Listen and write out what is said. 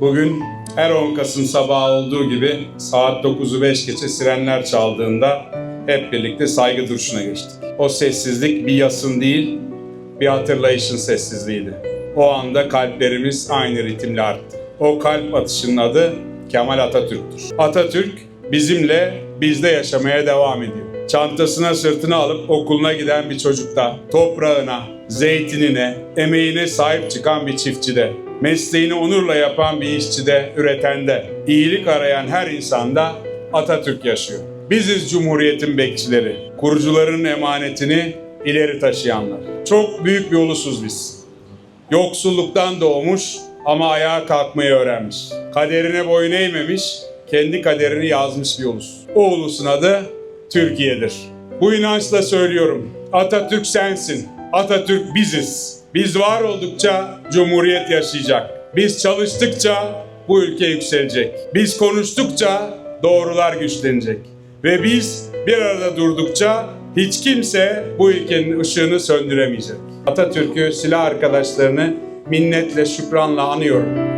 Bugün her 10 Kasım sabahı olduğu gibi saat 9'u 5 geçe sirenler çaldığında hep birlikte saygı duruşuna geçtik. O sessizlik bir yasın değil, bir hatırlayışın sessizliğiydi. O anda kalplerimiz aynı ritimle arttı. O kalp atışının adı Kemal Atatürk'tür. Atatürk bizimle, bizde yaşamaya devam ediyor. Çantasına sırtına alıp okuluna giden bir çocukta, toprağına, zeytinine, emeğine sahip çıkan bir çiftçide, mesleğini onurla yapan bir işçide, üretende, iyilik arayan her insanda Atatürk yaşıyor. Biziz Cumhuriyet'in bekçileri, kurucuların emanetini ileri taşıyanlar. Çok büyük bir ulusuz biz. Yoksulluktan doğmuş ama ayağa kalkmayı öğrenmiş. Kaderine boyun eğmemiş, kendi kaderini yazmış bir ulus. O ulusun adı Türkiye'dir. Bu inançla söylüyorum. Atatürk sensin. Atatürk biziz. Biz var oldukça Cumhuriyet yaşayacak. Biz çalıştıkça bu ülke yükselecek. Biz konuştukça doğrular güçlenecek. Ve biz bir arada durdukça hiç kimse bu ülkenin ışığını söndüremeyecek. Atatürk'ü, silah arkadaşlarını minnetle, şükranla anıyorum.